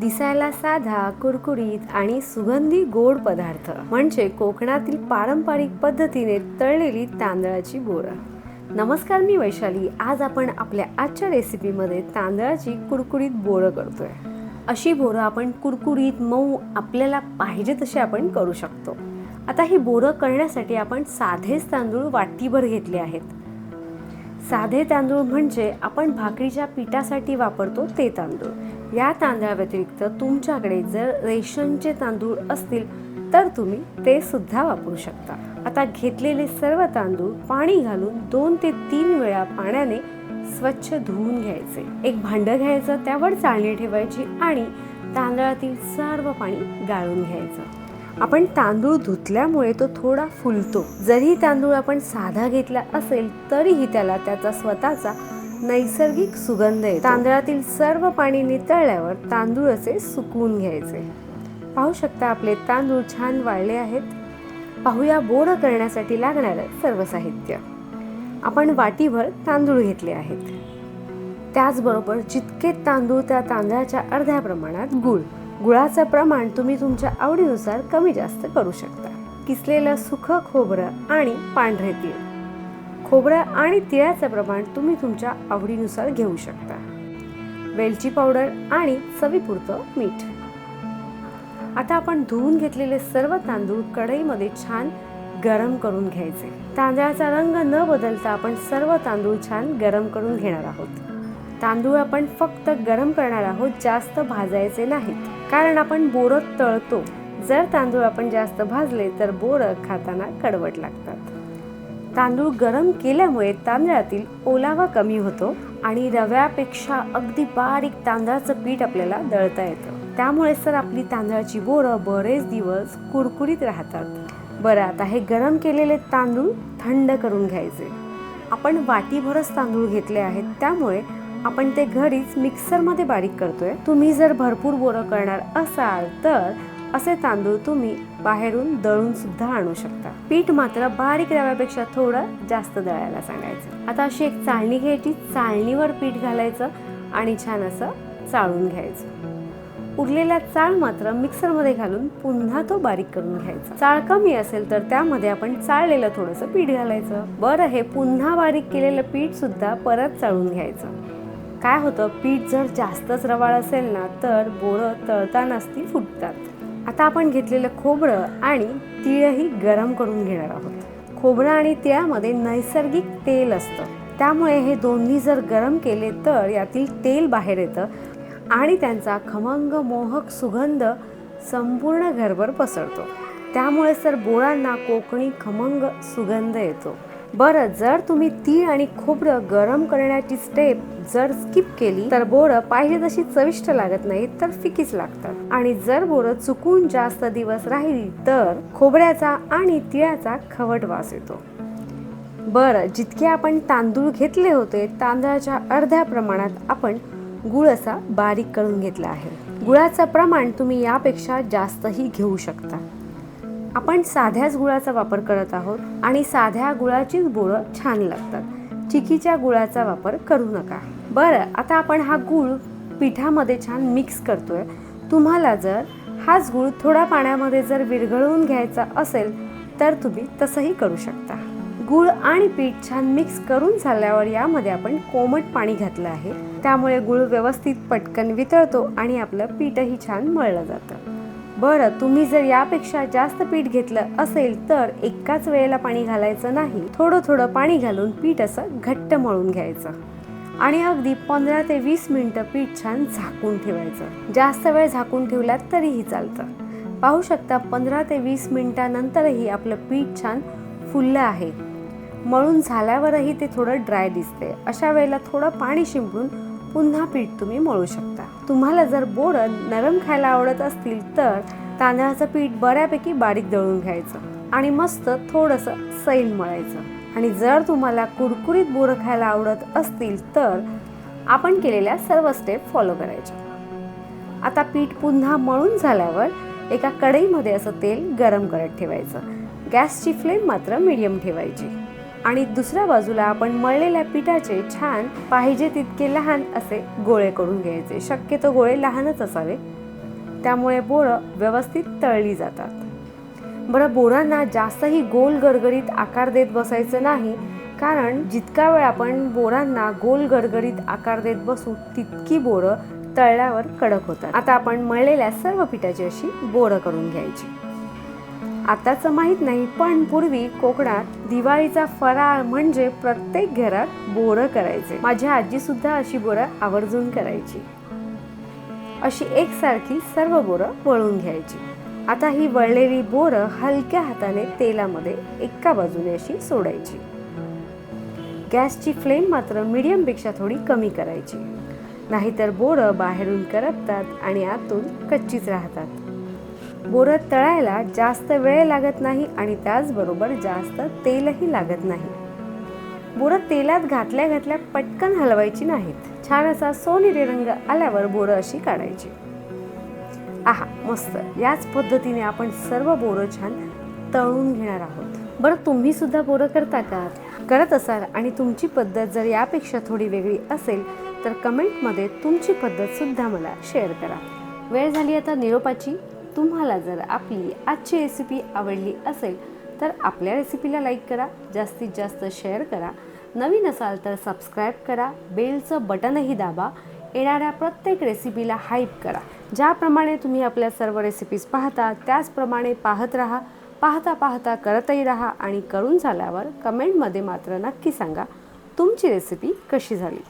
दिसायला साधा कुरकुरीत आणि सुगंधी गोड पदार्थ. म्हणजे कोकणातील पारंपरिक पद्धतीने तळलेली तांदळाची बोरं. नमस्कार मी वैशाली. आज आपण आपल्या आजच्या रेसिपीमध्ये तांदळाची कुरकुरीत बोरं करतोय. अशी बोरं आपण कुरकुरीत मऊ आपल्याला पाहिजे तशी आपण करू शकतो. आता ही बोरं करण्यासाठी आपण साधेच तांदूळ वाटीभर घेतले आहेत. साधे तांदूळ म्हणजे आपण भाकरीच्या पिठासाठी वापरतो ते तांदूळ. या तांदळाव्यतिरिक्त तुमच्याकडे जर रेशनचे तांदूळ असतील तर तुम्ही ते सुद्धा वापरू शकता. आता घेतलेले सर्व तांदूळ पाणी घालून दोन ते तीन वेळा पाण्याने स्वच्छ धुवून घ्यायचे. एक भांडं घ्यायचं त्यावर चाळणी ठेवायची आणि तांदळातील सर्व पाणी गाळून घ्यायचं. आपण तांदूळ धुतल्यामुळे तो थोडा फुलतो. जरी तांदूळ आपण साधा घेतला असेल तरीही त्याला त्याचा स्वतःचा नैसर्गिक सुगंध येतो. तांदळातील सर्व पाणी नितळल्यावर तांदूळ असे सुकवून घ्यायचे. पाहू शकता आपले तांदूळ छान वाळले आहेत. पाहूया बोरं करण्यासाठी लागणारं सर्व साहित्य. आपण वाटीभर तांदूळ घेतले आहेत. त्याचबरोबर जितके तांदूळ त्या तांदळाच्या अर्ध्या प्रमाणात गुळ. गुळाचं प्रमाण तुम्ही तुमच्या आवडीनुसार कमी जास्त करू शकता. किसलेलं सुखं खोबरं आणि पांढरे तीळ. खोबरं आणि तिळाचं प्रमाण तुम्ही तुमच्या आवडीनुसार घेऊ शकता. वेलची पावडर आणि चवीपुरतं मीठ. आता आपण धुवून घेतलेले सर्व तांदूळ कढईमध्ये छान गरम करून घ्यायचे. तांदळाचा रंग न बदलता आपण सर्व तांदूळ छान गरम करून घेणार आहोत. तांदूळ आपण फक्त गरम करणार आहोत जास्त भाजायचे नाहीत. कारण आपण बोरं तळतो. जर तांदूळ आपण जास्त भाजले तर बोरं खाताना कडवट लागतात. तांदूळ गरम केल्यामुळे तांदळातील ओलावा कमी होतो आणि रव्यापेक्षा अगदी बारीक तांदळाचं पीठ आपल्याला दळता येतं. त्यामुळे सर आपली तांदळाची बोरं बरेच दिवस कुरकुरीत राहतात. बरं आता हे गरम केलेले तांदूळ थंड करून घ्यायचे. आपण वाटीभरच तांदूळ घेतले आहेत त्यामुळे आपण ते घरीच मिक्सरमध्ये बारीक करतोय. तुम्ही जर भरपूर बोरं करणार असाल तर असे तांदूळ तुम्ही बाहेरून दळून सुद्धा आणू शकता. पीठ मात्र बारीक रव्यापेक्षा थोडं जास्त दळायला सांगायचं. आता अशी एक चाळणी घ्यायची. चाळणीवर पीठ घालायचं आणि छान असं चाळून घ्यायचं. उरलेला चाळ मात्र मिक्सरमध्ये घालून पुन्हा तो बारीक करून घ्यायचा. चाळ कमी असेल तर त्यामध्ये आपण चाळलेलं थोडंसं पीठ घालायचं. बरं हे पुन्हा बारीक केलेलं पीठ सुद्धा परत चाळून घ्यायचं. काय होतं? पीठ जर जास्तच रवाळ असेल ना तर बोरं तळतानाच ती फुटतात. आता आपण घेतलेलं खोबरं आणि तिळही गरम करून घेणार आहोत. खोबरं आणि तिळामध्ये नैसर्गिक तेल असतं. त्यामुळे हे दोन्ही जर गरम केले तर यातील तेल बाहेर येतं आणि त्यांचा खमंग मोहक सुगंध संपूर्ण घरभर पसरतो. त्यामुळे सर बोळांना कोकणी खमंग सुगंध येतो. बरं जर तुम्ही तीळ आणि खोबरं गरम करण्याची स्टेप जर स्किप केली तर बोरं पाहिजे तशी चविष्ट लागत नाही तर फिकीच लागतात. आणि जर बोरं चुकून जास्त दिवस राहिली तर खोबऱ्याचा आणि तिळाचा खवट वास येतो. बरं जितके आपण तांदूळ घेतले होते तांदळाच्या अर्ध्या प्रमाणात आपण गुळ असा बारीक करून घेतला आहे. गुळाचं प्रमाण तुम्ही यापेक्षा जास्तही घेऊ शकता. आपण साध्याच गुळाचा वापर करत आहोत आणि साध्या गुळाचीच बोळं छान लागतात. चिकीच्या गुळाचा वापर करू नका. बरं आता आपण हा गुळ पिठामध्ये छान मिक्स करतोय. तुम्हाला जर हाच गुळ थोडा पाण्यामध्ये जर विरघळवून घ्यायचा असेल तर तुम्ही तसंही करू शकता. गुळ आणि पीठ छान मिक्स करून झाल्यावर यामध्ये आपण कोमट पाणी घातलं आहे. त्यामुळे गुळ व्यवस्थित पटकन वितळतो आणि आपलं पीठही छान मळलं जातं. बरं तुम्ही जर यापेक्षा जास्त पीठ घेतलं असेल तर एकाच वेळेला पाणी घालायचं नाही. थोडं थोडं पाणी घालून पीठ असं घट्ट मळून घ्यायचं. आणि अगदी पंधरा ते वीस मिनटं पीठ छान झाकून ठेवायचं. जास्त वेळ झाकून ठेवलात तरीही चालतं. पाहू शकता पंधरा ते वीस मिनटानंतरही आपलं पीठ छान फुललं आहे. मळून झाल्यावरही ते थोडं ड्राय दिसते अशा वेळेला थोडं पाणी शिंपडून पुन्हा पीठ तुम्ही मळू शकता. तुम्हाला जर बोरं नरम खायला आवडत असतील तर तांदळाचं पीठ बऱ्यापैकी बारीक दळून घ्यायचं आणि मस्त थोडंसं सैल मळायचं. आणि जर तुम्हाला कुरकुरीत बोरं खायला आवडत असतील तर आपण केलेल्या सर्व स्टेप फॉलो करायच्या. आता पीठ पुन्हा मळून झाल्यावर एका कढईमध्ये असं तेल गरम करत ठेवायचं. गॅसची फ्लेम मात्र मीडियम ठेवायची. आणि दुसऱ्या बाजूला आपण मळलेल्या पिठाचे छान पाहिजे तितके लहान असे गोळे करून घ्यायचे. शक्यतो गोळे लहानच असावे. त्यामुळे बोरं व्यवस्थित तळली जातात. बरं बोरांना जास्तही गोल गरगरीत आकार देत बसायचं नाही कारण जितका वेळ आपण बोरांना गोल गरगरीत आकार देत बसू तितकी बोरं तळल्यावर कडक होतात. आता आपण मळलेल्या सर्व पिठाची अशी बोरं करून घ्यायची. आताच माहीत नाही पण पूर्वी कोकणात दिवाळीचा फराळ म्हणजे प्रत्येक घरात बोरं करायचे. माझी आजी सुद्धा अशी बोरं आवर्जून करायची. अशी एकसारखी सर्व बोरं वळून घ्यायची. आता ही वळलेली बोरं हलक्या हाताने तेलामध्ये एका बाजूने अशी सोडायची. गॅसची फ्लेम मात्र मीडियमपेक्षा थोडी कमी करायची. नाहीतर बोरं बाहेरून करपतात आणि आतून कच्चीच राहतात. बोरं तळायला जास्त वेळ लागत नाही आणि त्याचबरोबर जास्त तेलही लागत नाही. बोरं तेलात घातल्या घातल्या पटकन हलवायची नाहीत. छान असा सोनेरी रंग आल्यावर बोरं अशी काढायची. आहा मस्त. याच पद्धतीने आपण सर्व बोरं छान तळून घेणार आहोत. बरं तुम्ही सुद्धा बोरं करता का? करत असाल आणि तुमची पद्धत जर यापेक्षा थोडी वेगळी असेल तर कमेंटमध्ये तुमची पद्धत सुद्धा मला शेअर करा. वेळ झाली आता निरोपाची. तुम्हाला जर आपली आजची रेसिपी आवडली असेल तर आपल्या रेसिपीला लाईक करा जास्तीत जास्त शेअर करा. नवीन असाल तर सबस्क्राईब करा बेलचं बटनही दाबा येणाऱ्या प्रत्येक रेसिपीला हाईप करा. ज्याप्रमाणे तुम्ही आपल्या सर्व रेसिपीज पाहता त्याचप्रमाणे पाहत राहा पाहता पाहता करतही राहा आणि करून झाल्यावर कमेंटमध्ये मात्र नक्की सांगा तुमची रेसिपी कशी झाली?